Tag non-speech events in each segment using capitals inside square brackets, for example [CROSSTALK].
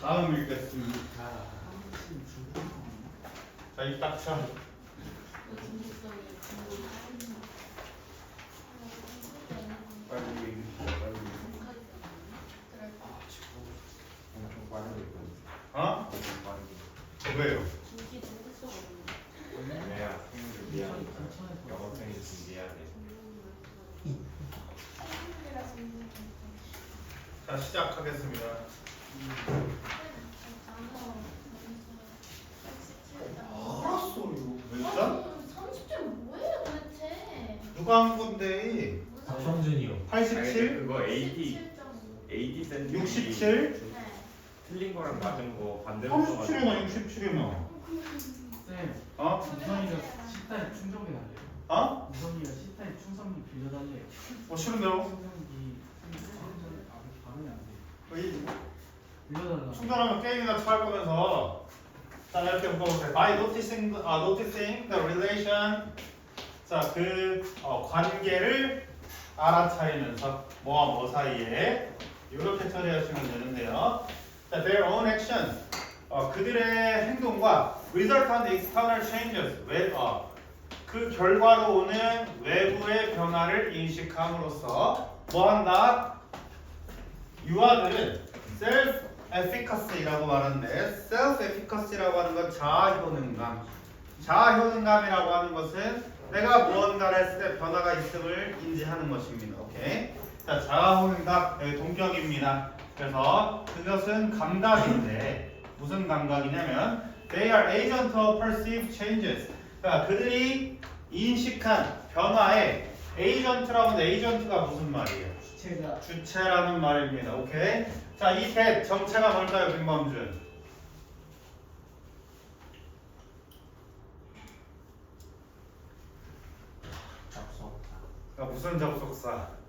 다음 읽겠습니다. 자. 어? 생일 준비해야 돼. 자, 시작하겠습니다. 알았어, 이거. 몇 장? 30점 뭐예요 도대체? 누가 한 건데? 박성준이요. 아니, 근데 87? 그거 AD 87.5. AD 센트 67? 네. 틀린 거랑 맞은 거 반대로 37이나 67이 나. 쌤, 어? 우선이가 식단에 충전기 달래요. 어? 우선이가 식단에 충전기 빌려달래요. 뭐 싫은데요? 충전기 충전 아, 발음이 안 돼. 왜 빌려달라. 충전하면 게임이나 처할 거면서 자 이렇게 묶어보세요. By noticing, 아, noticing the relation 자 그 관계를 알아차리면서 뭐와 뭐 사이에 이렇게 처리하시면 되는데요. 자, their own actions 어, 그들의 행동과 resultant external changes 외, 어, 그 결과로 오는 외부의 변화를 인식함으로써 뭐 한다? 유아들은 self efficacy라고 말하는데 self efficacy라고 하는 건 자아 효능감. 자아 효능감이라고 하는 것은 내가 무언가를 했을 때 변화가 있음을 인지하는 것입니다. 오케이. 자, 여기 동격입니다. 그래서 그것은 감각인데 무슨 감각이냐면 they are agent of perceived changes. 그러니까 그들이 인식한 변화의 에이전트라고 하는데 에이전트가 무슨 말이에요? 주체가 주체라는 말입니다. 오케이. 자, 이 셋 정체가 뭘까요, 김범준? 그러니까 무슨 접속사?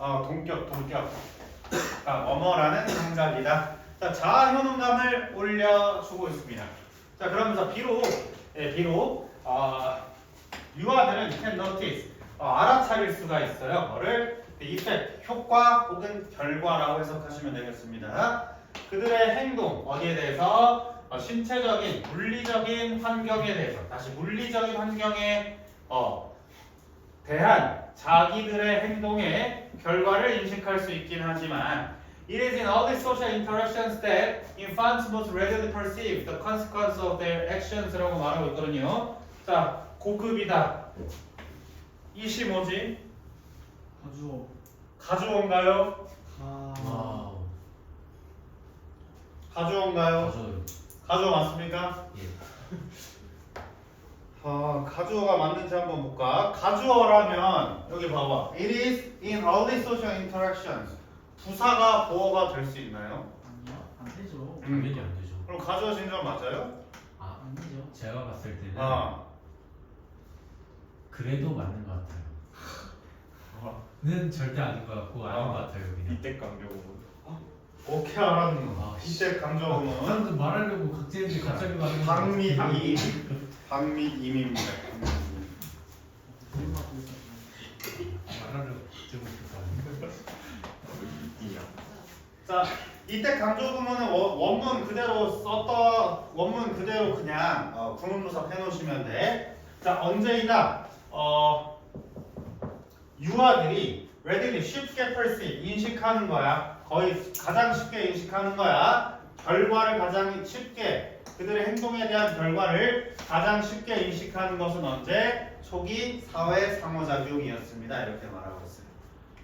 아, 동격, 동격. 자, 뭐뭐라는 감각이다. 자, 자아 효능감을 올려주고 있습니다. 자, 그러면서 비록, 예, 비록, 아, 유아들은 can notice, 어, 알아차릴 수가 있어요. 뭐를? 이펙, 효과 혹은 결과라고 해석하시면 되겠습니다. 그들의 행동, 어디에 대해서? 어, 신체적인, 물리적인 환경에 대해서, 다시 물리적인 환경에 어, 대한 자기들의 행동의 결과를 인식할 수 있긴 하지만 It is in all these social interactions that infants most readily perceive the consequence of their actions라고 말하고 있거든요. 자, 고급이다. 이시 뭐지? 가주어 가주어인가요? 가 와우. 가주어인가요? 가주어 맞습니까? 예. 아, 가주어가 맞는지 한번 볼까? 가주어라면 여기 봐봐. It is in these social interactions. 부사가 보어가 될 수 있나요? 아니야 안 되죠. 당연히 안 되죠. 그럼 가주어 진전 맞아요? 아, 안 되죠. 제가 봤을 때는 아. 그래도 맞는 것 같아요. 어. 는 절대 아닌 것 같고 아닌 아. 것 같아요. 그냥. 이때 강조고. 오케이 알았노. 아, 씨. 이때 강조음은 나도 말하려고 각재인데 갑자기 말하는 거같 박미 임입니다. 자, 이때 강조음은 원문 그대로 썼던 원문 그대로 그냥 어, 구문부사 해놓으시면 돼. 자, 언제이나 어, 유아들이 readily 쉽게 perceive 인식하는 거야. 거의 가장 쉽게 인식하는 거야. 결과를 가장 쉽게 그들의 행동에 대한 결과를 가장 쉽게 인식하는 것은 언제? 초기 사회 상호작용이었습니다. 이렇게 말하고 있어요.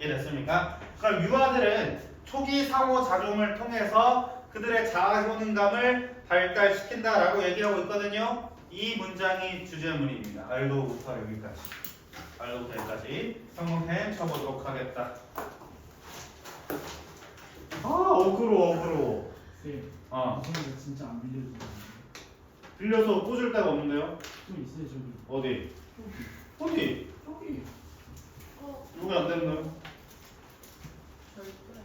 이해됐습니까? 그럼 유아들은 초기 상호작용을 통해서 그들의 자아 효능감을 발달시킨다라고 얘기하고 있거든요. 이 문장이 주제문입니다. 알도부터 여기까지. 알도부터 여기까지. 성공펜 쳐보도록 하겠다. 아, 어그로, 어그로. 쌤 어, 우선이가 진짜 안 빌려주는 빌려서 꽂을 데가 없는데요? 좀 있어요 저기. 어디? 어디? 저기. 어, 누구 안 됐나요? 저희 그래요.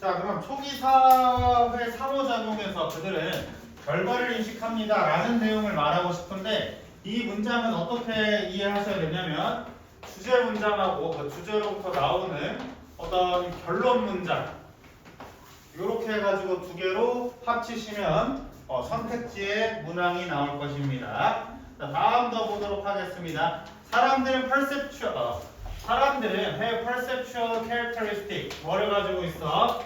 자, 그럼 초기 사회 상호작용에서 그들은 결과를 인식합니다. 라는 내용을 말하고 싶은데 이 문장은 어떻게 이해하셔야 되냐면 주제 문장하고 그 주제로부터 나오는 어떤 결론 문장 이렇게 해가지고 두 개로 합치시면 어, 선택지에 문항이 나올 것입니다. 자, 다음 더 보도록 하겠습니다. 사람들은 perceptual, 어, 사람들은 have perceptual 뭐를 가지고 있어?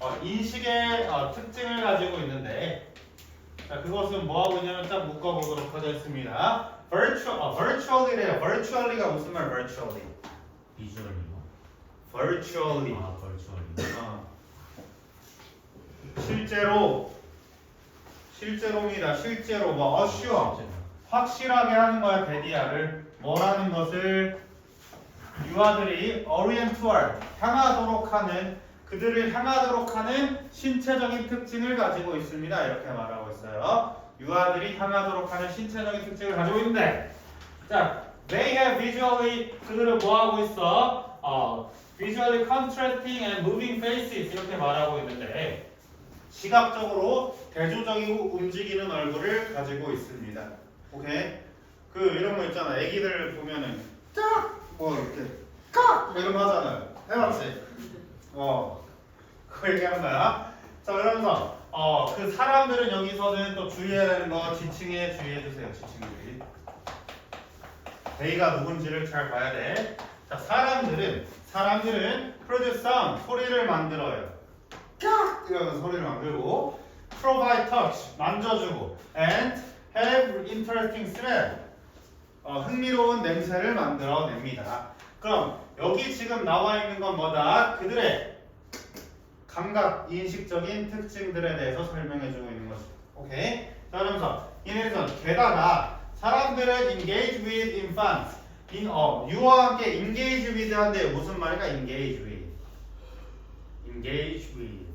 어, 인식의 어, 특징을 가지고 있는데 자, 그것은 뭐하고 있냐면 딱 묶어보도록 하겠습니다. Virtual, 어, virtually래요. virtually가 무슨 말 virtually? 비주얼이요. virtually. 아 벌추얼이. 어. 실제로 실제로입니다. 실제로 뭐 assure 확실하게 하는 거야 데디아를 뭐라는 것을 유아들이 orientual 향하도록 하는 그들을 향하도록 하는 신체적인 특징을 가지고 있습니다. 이렇게 말하고 있어요. 유아들이 향하도록 하는 신체적인 특징을 가지고 있는데 자, they have visually 그들은 뭐 하고 있어? 어, visually contrasting and moving faces 이렇게 말하고 있는데 시각적으로 대조적이고 움직이는 얼굴을 가지고 있습니다. 오케이? 그 이런 거 있잖아. 애기들 보면은 쫙뭐 이렇게 깍 이런 거 하잖아요. 해봤지? 어 그거 얘기하는 거야. 자 그러면서 어 그 사람들은 여기서는 또 주의해야 되는 거 지칭에 주의해 주세요. 지칭들이. 데이가 누군지를 잘 봐야 돼. 자 사람들은 사람들은 produce sound 소리를 만들어요. 깍 이러면서 소리를 만들고 provide touch 만져주고 and have interesting smell 어, 흥미로운 냄새를 만들어냅니다. 그럼 여기 지금 나와 있는 건 뭐다? 그들의 감각 인식적인 특징들에 대해서 설명해주고 있는 거죠. 오케이? 자 그러면서 이내에서 게다가 사람들은 engage with infants in, 어, 유아와 함께 engage with 한데 무슨 말인가? engage with engage with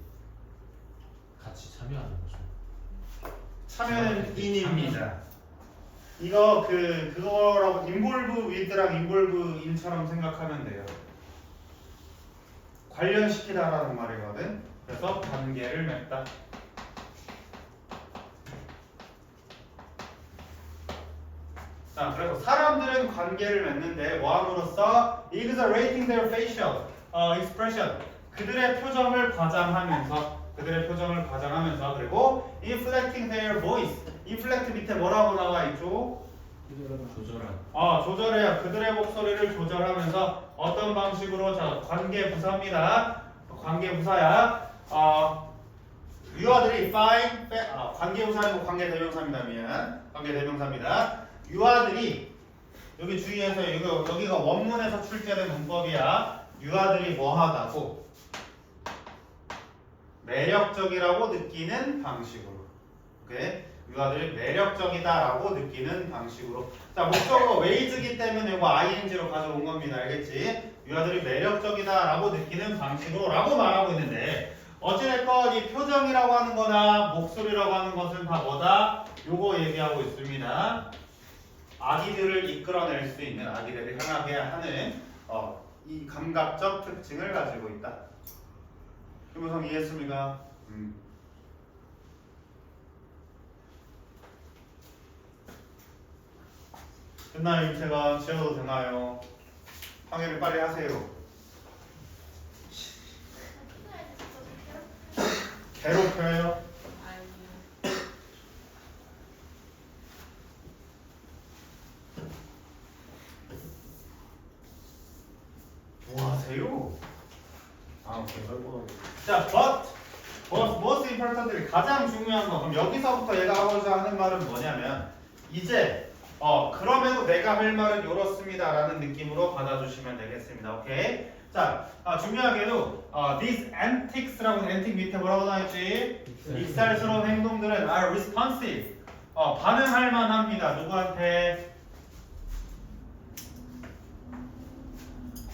같이 참여하는 거죠. 참여는 in입니다. 이거 그 그거라고 involve with랑 involve in처럼 생각하면 돼요. 관련시키다라는 말이거든. 그래서 관계를 맺다. 자, 그래서 사람들은 관계를 맺는데 뭐함으로써 exaggerating their facial 어, expression 그들의 표정을 과장하면서 그들의 표정을 과장하면서 그리고 inflecting their voice inflect 밑에 뭐라고 나와 있죠? 조절한. 어, 조절해요. 그들의 목소리를 조절하면서 어떤 방식으로 자 관계 부사입니다. 관계 부사야. 어, 유아들이 fine, fa- 어, 관계 부사이고 관계 대명사입니다. 미안. 관계 대명사입니다. 유아들이 여기 주의해서 이거 여기가 원문에서 출제된 문법이야. 유아들이 뭐하다고 매력적이라고 느끼는 방식으로. 오케이? 유아들이 매력적이다라고 느끼는 방식으로. 자, 목적어 웨이즈기 때문에 이거 ing로 가져온 겁니다. 알겠지? 유아들이 매력적이다라고 느끼는 방식으로 라고 말하고 있는데 어찌됐건 이 표정이라고 하는 거나 목소리라고 하는 것은 다 뭐다? 요거 얘기하고 있습니다. 아기들을 이끌어낼 수 있는 아기들을 향하게 하는 어, 이 감각적 특징을 가지고 있다. 김우성 이해했습니까? 음. 끝나요 임채가 지어도 되나요? 항해를 빨리 하세요. 괴롭혀요? 뭐 하세요? 아. 자, but but most importantly 가장 중요한 거 그럼 여기서부터 얘가 하고자 하는 말은 뭐냐면 이제 어 그럼에도 내가 할 말은 이렇습니다 라는 느낌으로 받아주시면 되겠습니다. 오케이. 자, 아, 중요하게도 어, these antics라고 antic 밑에 뭐라고 나왔지? 익살스러운 행동들은 are responsive. 어, 반응할 만합니다. 누구한테?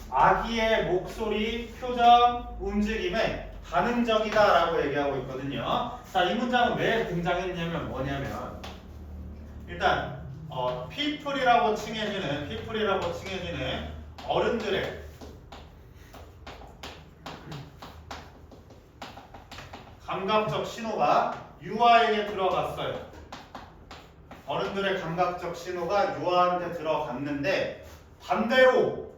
아기의 목소리, 표정, 움직임에 반응적이다라고 얘기하고 있거든요. 자, 이 문장은 왜 등장했냐면 뭐냐면 일단 어, people이라고 칭해지는 people이라고 칭해지는 어른들의 감각적 신호가 유아에게 들어갔어요. 어른들의 감각적 신호가 유아한테 들어갔는데 반대로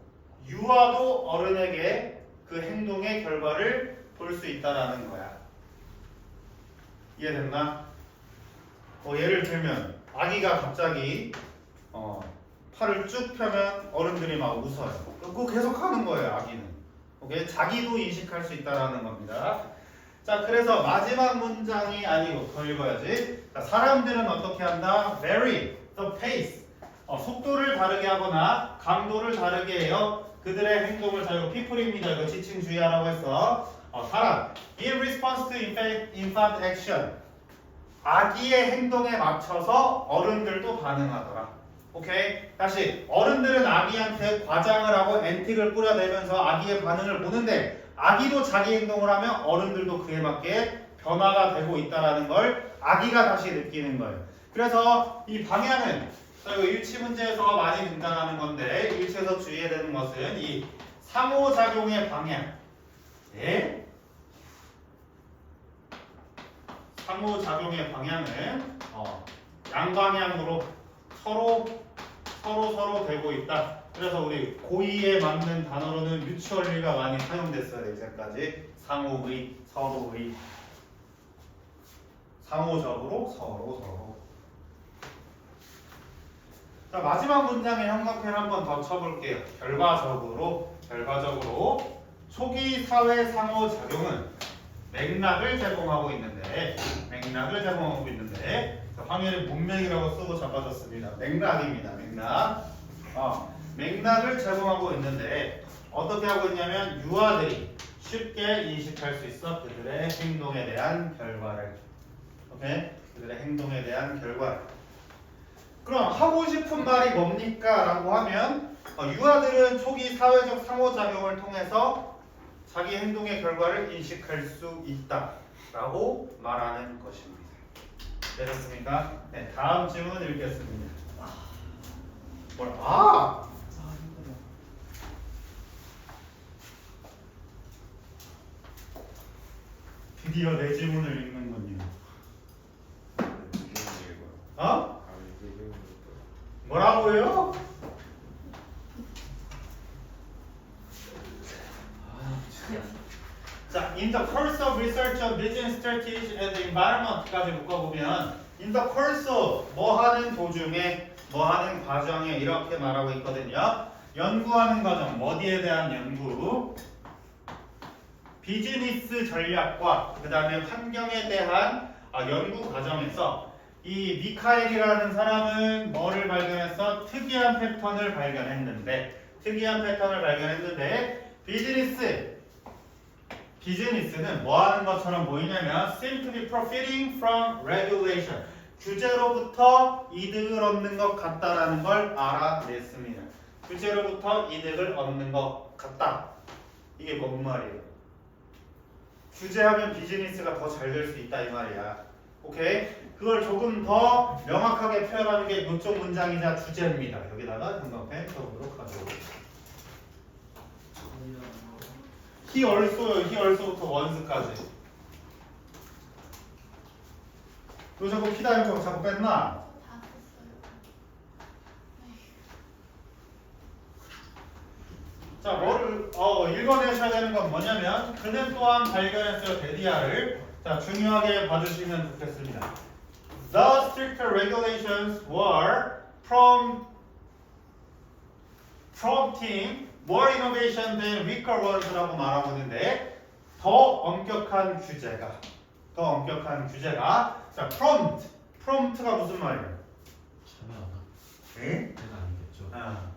유아도 어른에게 그 행동의 결과를 볼 수 있다라는 거야. 이해됐나? 어, 예를 들면 아기가 갑자기 어, 팔을 쭉 펴면 어른들이 막 웃어요. 그거 계속 하는 거예요, 아기는. 오케이? 자기도 인식할 수 있다라는 겁니다. 자, 그래서 마지막 문장이 아니고 더 읽어야지. 자, 사람들은 어떻게 한다? Vary the pace. 어, 속도를 다르게 하거나 강도를 다르게 해요. 그들의 행동을 자 이거 people입니다. 이거 지칭 주의하라고 했어. 어, 사람. In response to infant action. 아기의 행동에 맞춰서 어른들도 반응하더라. 오케이? 다시 어른들은 아기한테 과장을 하고 앤틱을 뿌려대면서 아기의 반응을 보는데 아기도 자기 행동을 하면 어른들도 그에 맞게 변화가 되고 있다라는 걸 아기가 다시 느끼는 거예요. 그래서 이 방향은 일치 문제에서 많이 등장하는 건데 일치에서 주의해야 되는 것은 이 상호작용의 방향. 예? 상호작용의 방향은 어, 양방향으로 서로 서로 서로 되고 있다. 그래서 우리 고의에 맞는 단어로는 뮤추얼리가 많이 사용됐어요. 이제까지 상호의, 서로의, 상호적으로 서로 서로. 자 마지막 문장의 형광펜 한번 더 쳐볼게요. 결과적으로 결과적으로 초기 사회 상호작용은 맥락을 제공하고 있는데 맥락을 제공하고 있는데 자, 황해를 문맥이라고 쓰고 잡아줬습니다. 맥락입니다. 맥락. 어, 맥락을 제공하고 있는데 어떻게 하고 있냐면 유아들이 쉽게 인식할 수 있어 그들의 행동에 대한 결과를. 오케이? 그들의 행동에 대한 결과를. 그럼 하고 싶은 말이 뭡니까? 라고 하면 어, 유아들은 초기 사회적 상호작용을 통해서 자기 행동의 결과를 인식할 수 있다 라고 말하는 것입니다 되셨습니까? 네 다음 질문 읽겠습니다 뭘 아! 아. 드디어 내 질문을 읽는군요 어? 뭐라고요? 자, in the course of research on business strategy and environment까지 묶어보면 in the course of 뭐 하는 도중에 뭐 하는 과정에 이렇게 말하고 있거든요. 연구하는 과정, 어디에 대한 연구? 비즈니스 전략과 그 다음에 환경에 대한 아, 연구 과정에서 이 미카엘이라는 사람은 뭐를 발견했어? 특이한 패턴을 발견했는데 특이한 패턴을 발견했는데 비즈니스 비즈니스는 뭐 하는 것처럼 보이냐면 simply profiting from regulation 규제로부터 이득을 얻는 것 같다라는 걸 알아냈습니다. 규제로부터 이득을 얻는 것 같다. 이게 뭔 말이에요? 규제하면 비즈니스가 더 잘 될 수 있다 이 말이야. 오케이? 그걸 조금 더 명확하게 표현하는 게 이쪽 문장이자 주제입니다. 여기다가 형광펜 써보도 he also, he also부터 once까지. 너 자꾸 피다 형광 자꾸 뺐나? 다. 자, 뭐를 어, 읽어내셔야 되는 건 뭐냐면 그는 또한 발견했어요 데디아를 자 중요하게 봐주시면 좋겠습니다. The stricter regulations were prompting more innovation than weaker ones라고 말하고 있는데 더 엄격한 규제가 더 엄격한 규제가 자 prompt prompt가 무슨 말이에요? 참여하다. 응? 내가 아니겠죠. 아.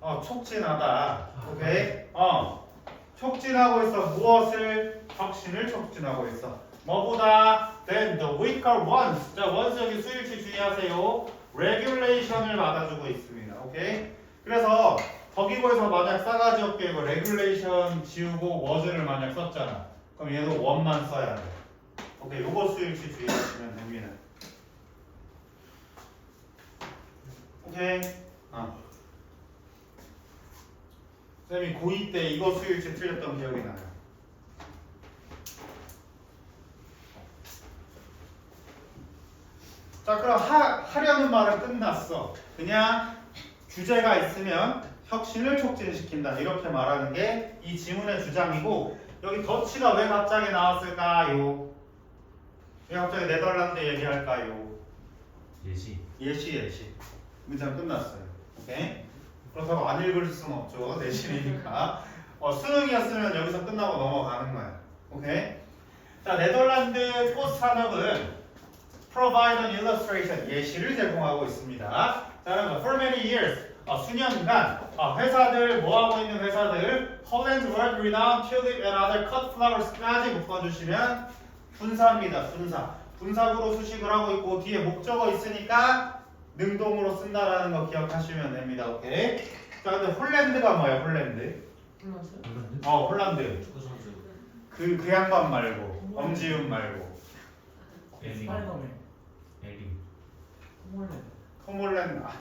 어, 촉진하다. 오케이? 어. 촉진하고 있어. 무엇을? 혁신을 촉진하고 있어. 뭐보다 than the weaker ones. 자, ones 여기 수일치 주의하세요. regulation을 받아주고 있습니다. 오케이? 그래서 거기고에서 만약 싸가지 없게 이거 regulation 지우고 was를 만약 썼잖아. 그럼 얘도 one만 써야 돼. 오케이? 요거 수일치 주의하시면 됩니다. 오케이? 어. 쌤이 고2 때 이거 수일치 틀렸던 기억이 나요. 자, 그럼 하, 하려는 말은 끝났어. 그냥 규제가 있으면 혁신을 촉진시킨다 이렇게 말하는 게 이 지문의 주장이고 여기 더치가 왜 갑자기 나왔을까요? 왜 갑자기 네덜란드 얘기할까요? 예시. 예시 예시 문장 끝났어요. 오케이? 그렇다고 안 읽을 수는 없죠. [LAUGHS] 내신이니까. 어, 수능이었으면 여기서 끝나고 넘어가는 거야. 오케이? 자, 네덜란드 꽃 산업은 provide an illustration 예시를 제공하고 있습니다. 자, 그럼 for many years 어, 수년간 어, 회사들 뭐 하고 있는 회사들 Holland's world renowned tulip and other cut flowers까지 묶어주시면 분사입니다. 분사. 분사구로 수식을 하고 있고 뒤에 목적어 있으니까 능동으로 쓴다라는 거 기억하시면 됩니다. 오케이. 자, 근데 홀랜드가 뭐야? 홀랜드. 홀란드? 어, 홀란드. 축구 선수. 그 그 양반 말고 엄지훈 말고 엘링. 스파이더맨 엘링. 홈롤랜드 아,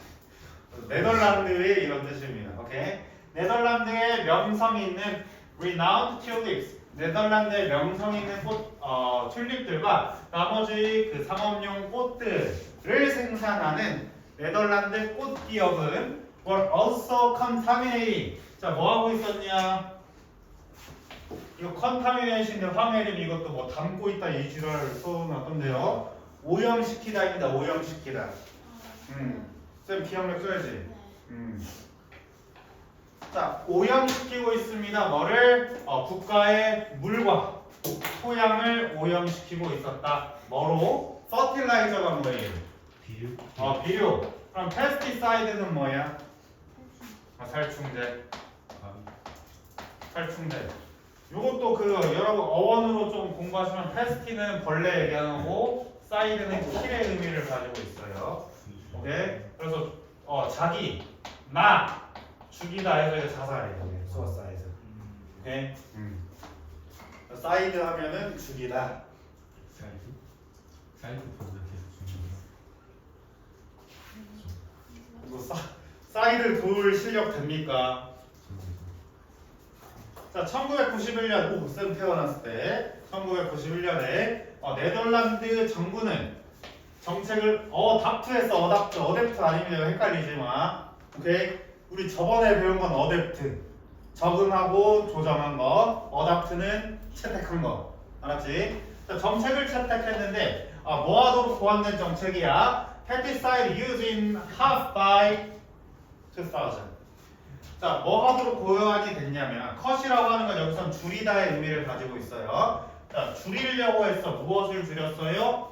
네덜란드의 이런 뜻입니다. 오케이. 네덜란드의 명성 있는 renowned tulips. 네덜란드의 명성 있는 꽃, 어, 튤립들과 나머지 그 상업용 꽃들을 생산하는 네덜란드 꽃 기업은 were also contaminating. 자, 뭐 하고 있었냐? 이거 contamination인데 황해림 이것도 뭐 담고 있다 이 지랄 써놨던데요. 오염시키다입니다. 오염시키다. 음, 쌤 기억력 써야지. 네. 음. 자, 오염시키고 있습니다. 뭐를? 어, 국가의 물과 토양을 오염시키고 있었다. 뭐로? 퍼틸라이저가 뭐예요? 비료. 어, 비료. 그럼 페스티사이드는 뭐야? 아, 살충제. 살충제. 요것도 그 여러분 어원으로 좀 공부하시면 페스티는 벌레 얘기하는 거고 사이드는 킬의 의미를 가지고 있어요. 오케이? 그래서 어, 자기, 나, 죽이다 해서 자살이에요. 수어사이드. 오케이? 음. 사이드 하면은 죽이다. 사이드. 사이드 중요해요. 이거 사, 사이드 돌 실력 됩니까? 자, 1991년 오쌤 태어났을 때 1991년에 어, 네덜란드 정부는 정책을 어답트했어. 어답트 어댑트 아니면 내가 헷갈리지 마 오케이? 우리 저번에 배운 건 어댑트. 적응하고 조정한 거. 어답트는 채택한 거. 알았지? 자, 정책을 채택했는데 아, 뭐하도록 보완된 정책이야? pesticide used in half by 2000 자, 뭐 하도록 고요하게 됐냐면 컷이라고 하는 건 여기선 줄이다의 의미를 가지고 있어요. 자, 줄이려고 해서 무엇을 줄였어요?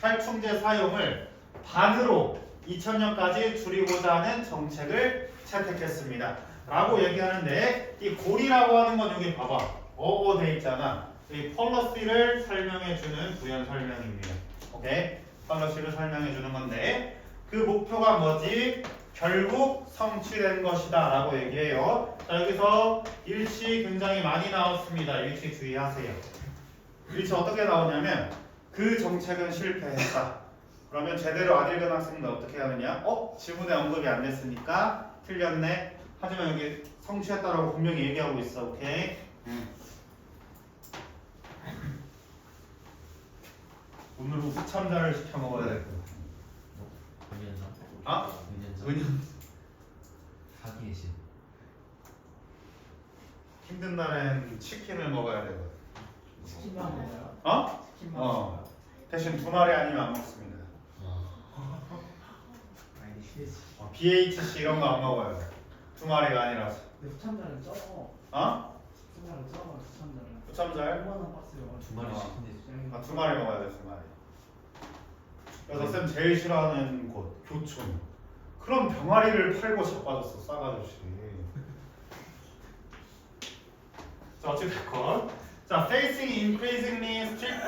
살충제 사용을 반으로 2000년까지 줄이고자 하는 정책을 채택했습니다. 라고 얘기하는데 이 골이라고 하는 건 여기 봐봐. 어어 돼 있잖아. 이 펄러시를 설명해 주는 부연 설명입니다. 오케이? 펄러시를 설명해 주는 건데 그 목표가 뭐지? 결국 성취된 것이다 라고 얘기해요. 자 여기서 일치 굉장히 많이 나왔습니다. 일치 주의하세요. 일치 어떻게 나오냐면 그 정책은 실패했다. 그러면 제대로 안 읽은 학생들 어떻게 하느냐? 어? 지문에 언급이 안 됐으니까 틀렸네. 하지만 여기 성취했다라고 분명히 얘기하고 있어. 오케이? 음. 오늘은 후참자를 시켜 먹어야 될 거야. 은연장. 아? 은연장. 은연 사기의 신. 힘든 날엔 치킨을 먹어야 되거든. 치킨만 먹어요? 어? 어. 대신 두 마리 아니면 안 먹습니다. 아니 싫지 어, BHC 이런 거 안 먹어요. 두 마리가 아니라서. 근데 후참자는 적어 어? 후참자는 적어 부참잘? 얼마나 박스요 두 마리 어. 시킨데 아, 두 마리 먹어야 돼, 두 마리. 그래서 쌤 제일 싫어하는 곳 교촌. 그럼 병아리를 팔고 자빠졌어, 싸가지없이. [LAUGHS] 자, 어찌됐건. 자, facing increasingly strict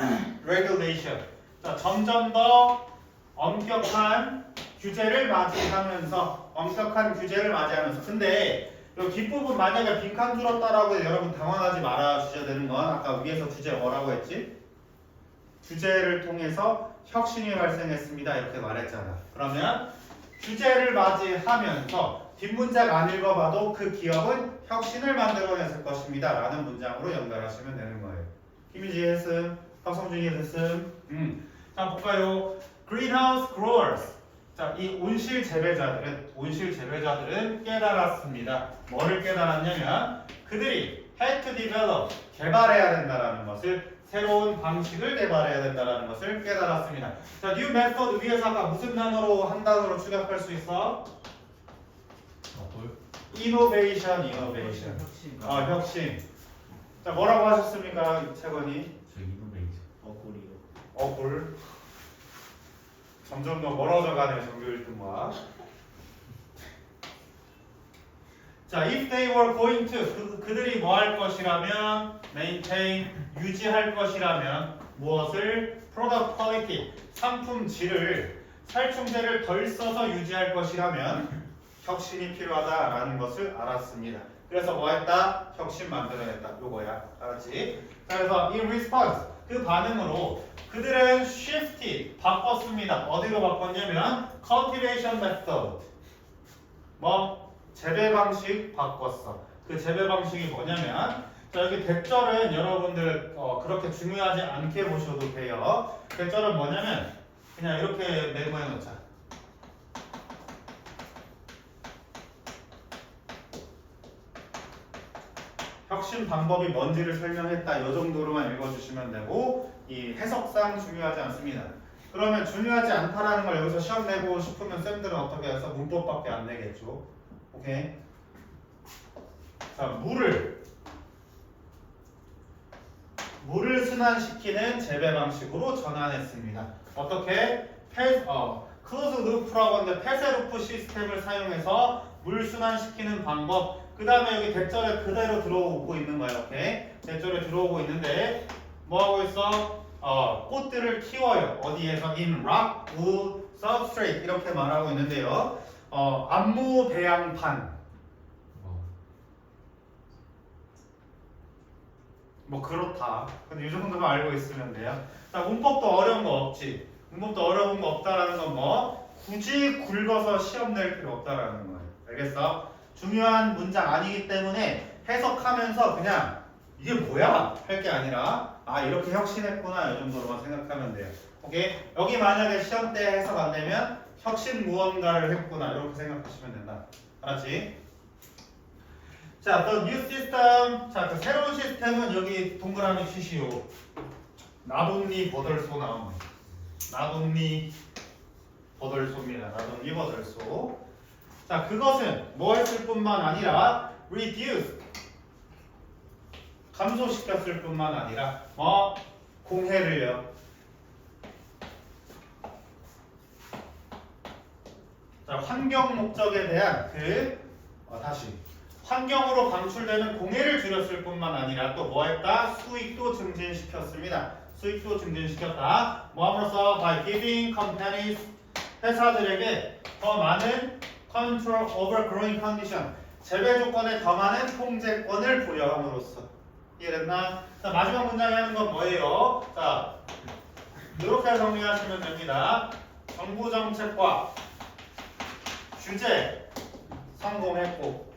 regulation. 자, 점점 더 엄격한 규제를 맞이하면서 엄격한 규제를 맞이하면서 근데 이 뒷부분 만약에 빈칸 줄었다라고 해서 여러분 당황하지 말아 주셔야 되는 건 아까 위에서 주제 뭐라고 했지? 규제를 통해서 혁신이 발생했습니다 이렇게 말했잖아 그러면 규제를 맞이하면서 뒷문장 안 읽어봐도 그 기업은 혁신을 만들어냈을 것입니다 라는 문장으로 연결하시면 되는 거예요 김희지 했음, 박성준이 했음 음. 자 볼까요? Greenhouse growers 자, 이 온실 재배자들은 온실 재배자들은 깨달았습니다. 뭐를 깨달았냐면 그들이 had to develop 개발해야 된다라는 것을 새로운 방식을 개발해야 된다라는 것을 깨달았습니다. 자, new method 위에서 아까 무슨 단어로 한 단어로 추격할 수 있어? 어, 뭘? innovation, innovation. 혁신. 어, 혁신. 자, 뭐라고 하셨습니까, 이채건이? 저 이노베이션. 어구리요. 어, 볼. 점점 더 멀어져 가네요, 정규 1등과. 자, if they were going to 그, 그들이 뭐 할 것이라면 maintain 유지할 것이라면 무엇을 product quality 상품 질을 살충제를 덜 써서 유지할 것이라면 혁신이 필요하다라는 것을 알았습니다. 그래서 뭐 했다? 혁신 만들어냈다. 요거야. 알았지? 자, 그래서 in response 그 반응으로 그들은 shifted 바꿨습니다. 어디로 바꿨냐면 cultivation method 뭐 재배 방식 바꿨어. 그 재배 방식이 뭐냐면 자 여기 대절은 여러분들 어, 그렇게 중요하지 않게 보셔도 돼요. 대절은 뭐냐면 그냥 이렇게 메모해 놓자. 혁신 방법이 뭔지를 설명했다. 이 정도로만 읽어주시면 되고 이 해석상 중요하지 않습니다. 그러면 중요하지 않다라는 걸 여기서 시험 내고 싶으면 쌤들은 어떻게 해서 문법밖에 안 내겠죠. 오케이. 자 물을 물을 순환시키는 재배 방식으로 전환했습니다. 어떻게? 페, 어, 클로즈 루프라고 하는데 폐쇄루프 시스템을 사용해서 물 순환시키는 방법. 그 다음에 여기 대절에 그대로 들어오고 있는 거예요. 오케이? 대절에 들어오고 있는데 뭐 하고 있어? 어, 꽃들을 키워요. 어디에서? in rock, wood, substrate 이렇게 말하고 있는데요. 어, 안무 배양판. 어. 뭐 그렇다. 근데 이 정도만 알고 있으면 돼요. 자, 문법도 어려운 거 없지. 문법도 어려운 거 없다라는 건 뭐? 굳이 굵어서 시험 낼 필요 없다라는 거예요. 알겠어? 중요한 문장 아니기 때문에 해석하면서 그냥 이게 뭐야? 할 게 아니라 아 이렇게 혁신했구나 이 정도로만 생각하면 돼요. 오케이? 여기 만약에 시험 때 해석 안 되면 혁신 무언가를 했구나 이렇게 생각하시면 된다. 알았지? 자, 또 뉴 시스템. 자, 그 새로운 시스템은 여기 동그라미 치시오. 나돈니 버덜소 나오네. 나돈니 버덜소입니다. 나돈니 버덜소. 자, 그것은 뭐 했을 뿐만 아니라 reduce 감소시켰을 뿐만 아니라 뭐 공해를요. 자, 환경 목적에 대한 그 어, 다시 환경으로 방출되는 공해를 줄였을 뿐만 아니라 또 뭐 했다? 수익도 증진시켰습니다. 수익도 증진시켰다. 뭐 함으로써 by giving companies 회사들에게 더 많은 control over growing condition 재배 조건에 더 많은 통제권을 부여함으로써 이해됐나? 자 마지막 문장에 하는 건 뭐예요? 자 이렇게 정리하시면 됩니다. 정부 정책과 규제 성공했고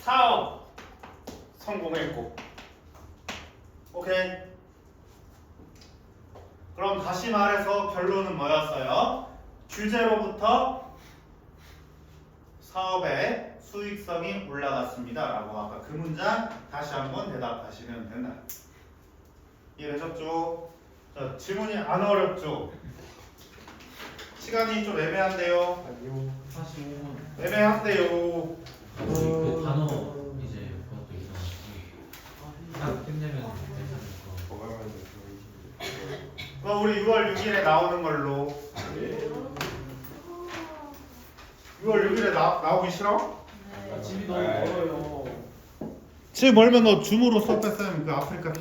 사업 성공했고 오케이 그럼 다시 말해서 결론은 뭐였어요? 규제로부터 사업의 수익성이 올라갔습니다 라고 아까 그 문장 다시 한번 대답하시면 된다 이해되셨죠? 자, 질문이 안 어렵죠? 시간이 좀 애매한데요? 아니요. 45분. 애매한데요 그 단어 이제 그것도 있어가지고 딱 끝내면 괜찮을 거. 그럼 우리 6월 6일에 나오는 걸로 네. 6월 6일에 나, 나오기 싫어? 네. 집이 너무 멀어요. 집 멀면 너 줌으로 수업 했으면 그 아프리카